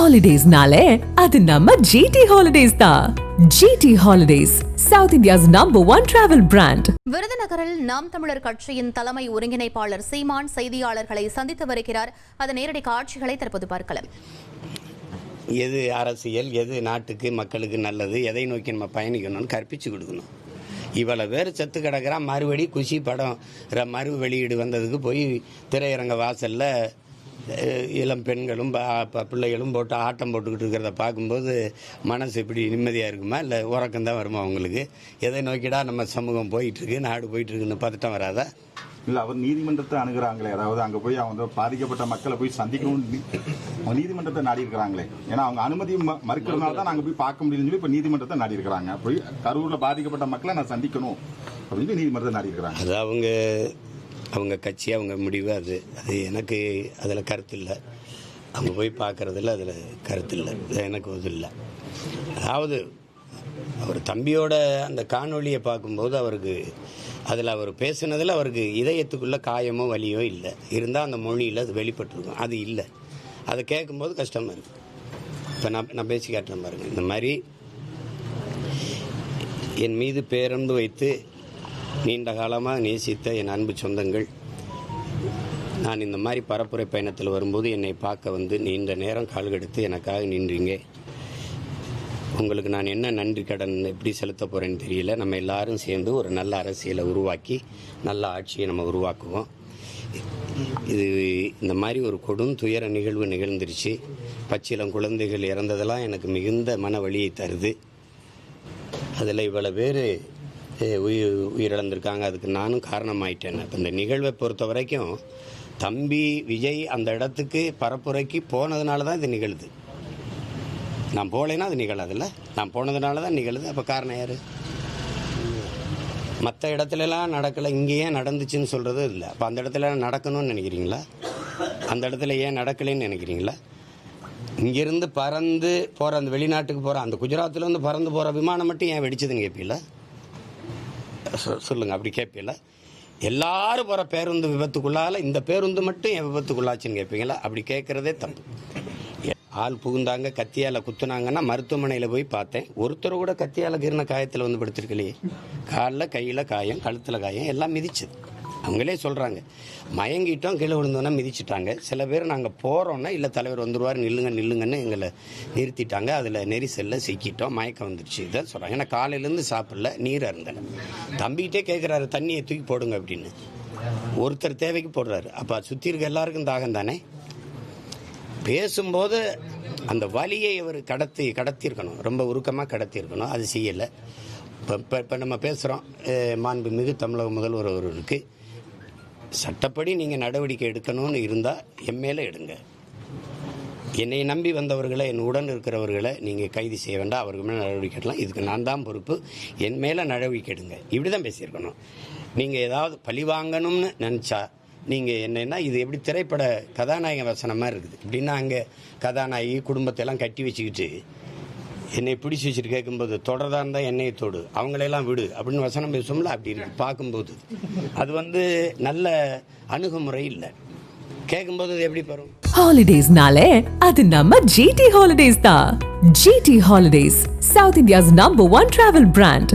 ஹாலிடேஸ்னாலே அது நம்ம ஜிடி ஹாலிடேஸ் தான் GT holidays South India's number one travel brand விருதுநகரில் நாம் தமிழர் கட்சியின் தலைமை ஒருங்கிணைப்பாளர் சீமான் செய்தியாளர்களை சந்தித்து வருகிறார். அதன் நேரடி காட்சிகளை தற்போது பார்க்கலாம். எது அரசியல் எது நாட்டுக்கு மக்களுக்கு நல்லது எதை நோக்கி நம்ம பயணிக்கணும்னு கற்பிச்சு கொடுக்கணும். இவ்வளோ பேர் செத்து கிடக்கிறான் மறுபடி குஷி படம் ர- மறு வெளியீடு வந்ததுக்கு போய் திரையரங்க வாசலில் இளம் பெண்களும் பிள்ளைகளும் போட்டு ஆட்டம் போட்டுக்கிட்டு இருக்கிறத பார்க்கும்போது மனசு இப்படி நிம்மதியாக இருக்குமா? இல்லை உறக்கம் தான் வருமா அவங்களுக்கு எதை நோக்கிடா நம்ம சமூகம் போயிட்டுருக்கு நாடு போயிட்டுருக்குன்னு பதட்டம் வராதா? இல்ல அவர் நீதிமன்றத்தை அணுகுறாங்களே. அதாவது அங்க போய் அவங்க பாதிக்கப்பட்ட மக்களை போய் சந்திக்கணும் அவங்க நீதிமன்றத்தை நாடி இருக்கிறாங்களே. ஏன்னா அவங்க அனுமதி மறுக்கிறதுனால தான் நாங்க போய் பார்க்க முடியும்னு சொல்லி இப்ப நீதிமன்றத்தை நாடி இருக்கிறாங்க. போய் கரூர்ல பாதிக்கப்பட்ட மக்களை நான் சந்திக்கணும் அப்படின்னு நீதிமன்றத்தை நாடி இருக்கிறாங்க. அது அவங்க அவங்க கட்சி அவங்க முடிவு அது. அது எனக்கு அதில் கருத்து இல்லை அவங்க போய் பார்க்குறதுல அதில் கருத்து இல்லை எனக்கு இது இல்லை. அதாவது அவர் தம்பியோட அந்த காணொலியை பார்க்கும்போது அவருக்கு அதில் அவர் பேசுனதில் அவருக்கு இதயத்துக்குள்ளே காயமோ வலியோ இல்லை. இருந்தால் அந்த மொழியில் அது வெளிப்பட்டிருக்கும். அது இல்லை. அதை கேட்கும்போது கஷ்டமாக இருக்குது இப்போ நான் நான் பேசி காட்டுறேன் பாருங்கள் இந்த மாதிரி என் மீது பேரன்பு வைத்து நீண்ட காலமாக நேசித்த என் அன்பு சொந்தங்கள் நான் இந்த மாதிரி பரப்புரை பயணத்தில் வரும்போது என்னை பார்க்க வந்து நீண்ட நேரம் கால் கெடுத்து எனக்காக நின்றீங்க. உங்களுக்கு நான் என்ன நன்றி கடன் எப்படி செலுத்த போகிறேன்னு தெரியல. நம்ம எல்லாரும் சேர்ந்து ஒரு நல்ல அரசியலை உருவாக்கி நல்ல ஆட்சியை நம்ம உருவாக்குவோம். இது இந்த மாதிரி ஒரு கொடும் துயர நிகழ்வு நிகழ்ந்துருச்சு. பச்சிலம் குழந்தைகள் இறந்ததெல்லாம் எனக்கு மிகுந்த மன வழியை தருது. அதில் இவ்வளோ பேர் உயிர் உயிரிழந்திருக்காங்க. அதுக்கு நானும் காரணமாயிட்டேன். இப்போ இந்த நிகழ்வை பொறுத்த வரைக்கும் தம்பி விஜய் அந்த இடத்துக்கு பரப்புரைக்கு போனதுனால தான் இது நிகழுது. நான் போகலைன்னா அது நிகழாதுல்ல? நான் போனதுனால தான் நிகழுது. அப்போ காரணம் யார்? மற்ற இடத்துலலாம் நடக்கலை. இங்கே ஏன் நடந்துச்சுன்னு சொல்கிறது இல்லை. அப்போ அந்த இடத்துல நடக்கணும்னு நினைக்கிறீங்களா? அந்த இடத்துல ஏன் நடக்கலைன்னு நினைக்கிறீங்களா? இங்கேருந்து பறந்து போகிற அந்த வெளிநாட்டுக்கு போகிற அந்த குஜராத்தில் வந்து பறந்து போகிற விமானம் மட்டும் ஏன் வெடிச்சதுன்னு கேட்பீங்களா சொ- சொல்லுங்க அப்படி கேட்பீங்களா? எல்லாரும் போகிற பேருந்து விபத்துக்குள்ளால இந்த பேருந்து மட்டும் என் விபத்துக்குள்ளாச்சுன்னு கேட்பீங்களா? அப்படி கேட்குறதே தப்பு. ஆள் புகுந்தாங்க கத்தியால் குத்துனாங்கன்னா மருத்துவமனையில் போய் பார்த்தேன். ஒருத்தர் கூட கத்தியால் கிருண காயத்தில் வந்து படுத்திருக்கலையே. காலில் கையில் காயம் கழுத்தில் காயம் எல்லாம் மிதிச்சது. அவங்களே சொல்கிறாங்க மயங்கிட்டோம் கீழே விழுந்தோன்னா மிதிச்சிட்டாங்க. சில பேர் நாங்கள் போகிறோன்னா இல்லை தலைவர் வந்துடுவார் நில்லுங்க நில்லுங்கன்னு எங்களை நிறுத்திட்டாங்க. அதில் நெரிசலில் சிக்கிட்டோம் மயக்கம் வந்துடுச்சு இதான் சொல்கிறாங்க ஏன்னா காலையிலேருந்து சாப்பிடல நீர் அருந்தலை தம்பிக்கிட்டே கேட்குறாரு தண்ணியை தூக்கி போடுங்க அப்படின்னு. ஒருத்தர் தேவைக்கு போடுறாரு. அப்போ சுற்றி இருக்க எல்லாருக்கும் தாகம் தானே? பேசும்போது அந்த வலியை அவர் கடத்தி கடத்தியிருக்கணும். ரொம்ப உருக்கமாக கடத்தியிருக்கணும். அது செய்யலை. இப்போ இப்போ இப்போ நம்ம பேசுகிறோம் மாண்புமிகு தமிழக முதல்வர் அவர்களுக்கு. சட்டப்படி நீங்கள் நடவடிக்கை எடுக்கணும்னு இருந்தால் என் மேலே எடுங்க. என்னை நம்பி வந்தவர்களை என் உடன் இருக்கிறவர்களை நீங்கள் கைது செய்ய வேண்டாம். அவருக்கு மேலே நடவடிக்கை எடுக்கலாம். இதுக்கு நான் தான் பொறுப்பு. என் மேலே நடவடிக்கை எடுங்க. இப்படி தான் பேசியிருக்கணும். நீங்கள் ஏதாவது பழி வாங்கணும்னு நினச்சா நீங்கள் என்னென்னா இது எப்படி திரைப்பட கதாநாயக வசனமாக இருக்குது. இப்படின்னா அங்கே கதாநாயகி குடும்பத்தெல்லாம் கட்டி வச்சுக்கிட்டு என்னை பிடிச்சி வச்சுட்டு கேட்கும்போது தொடர்தான் இருந்தால் என்னையை தொடு அவங்களையெல்லாம் விடு அப்படின்னு வசனம் பேசும்ல அப்படி இருக்கு பார்க்கும்போது. அது வந்து நல்ல அணுகுமுறை இல்லை. கேட்கும்போது அது எப்படி வரும் ஹாலிடேஸ்னாலே அது நம்ம ஜிடி ஹாலிடேஸ் தான். GT holidays South India's number one travel brand